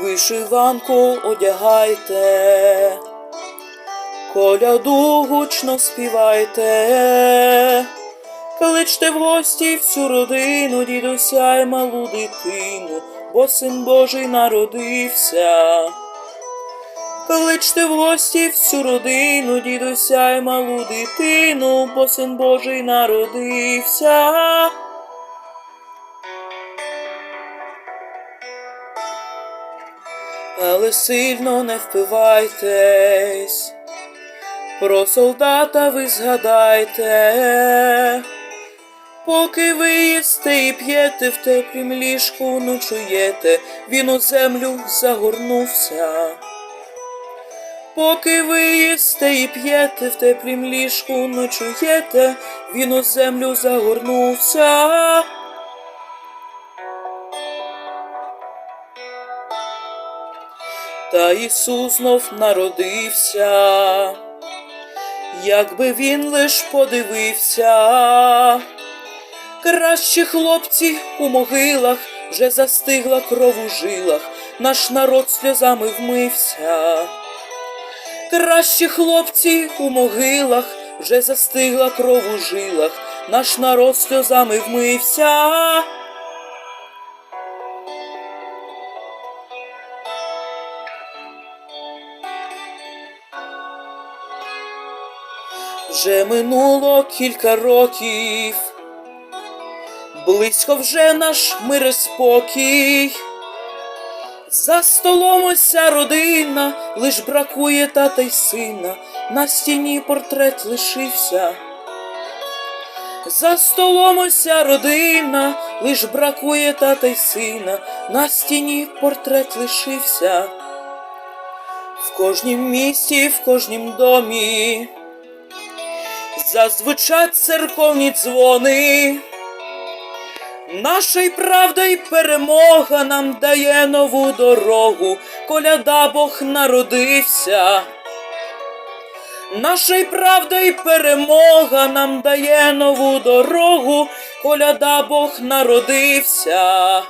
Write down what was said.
вишиванку одягайте, коляду гучно співайте, кличте в гості всю родину, дідуся й малу дитину, бо син Божий народився. Кличте в гості всю родину, дідуся й малу дитину, бо син Божий народився. Але сильно не впивайтесь, про солдата ви згадайте, поки ви їсте і п'єте в теплім ліжку ночуєте, він у землю загорнувся. Поки ви їсте і п'єте в теплім ліжку ночуєте, він у землю загорнувся. Та Ісус знов народився, якби він лиш подивився, кращі хлопці у могилах вже застигла кров у жилах, наш народ сльозами вмився. Кращі хлопці у могилах вже застигла кров у жилах, наш народ сльозами вмився. Вже минуло кілька років, близько вже наш мир і спокій. За столом уся родина, лиш бракує тата й сина, на стіні портрет лишився. За столом уся родина, лиш бракує тата й сина, на стіні портрет лишився. В кожнім місті, в кожнім домі зазвучать церковні дзвони. Наша й правда й перемога нам дає нову дорогу, коляда Бог народився. Наша й правда й перемога нам дає нову дорогу, коляда Бог народився.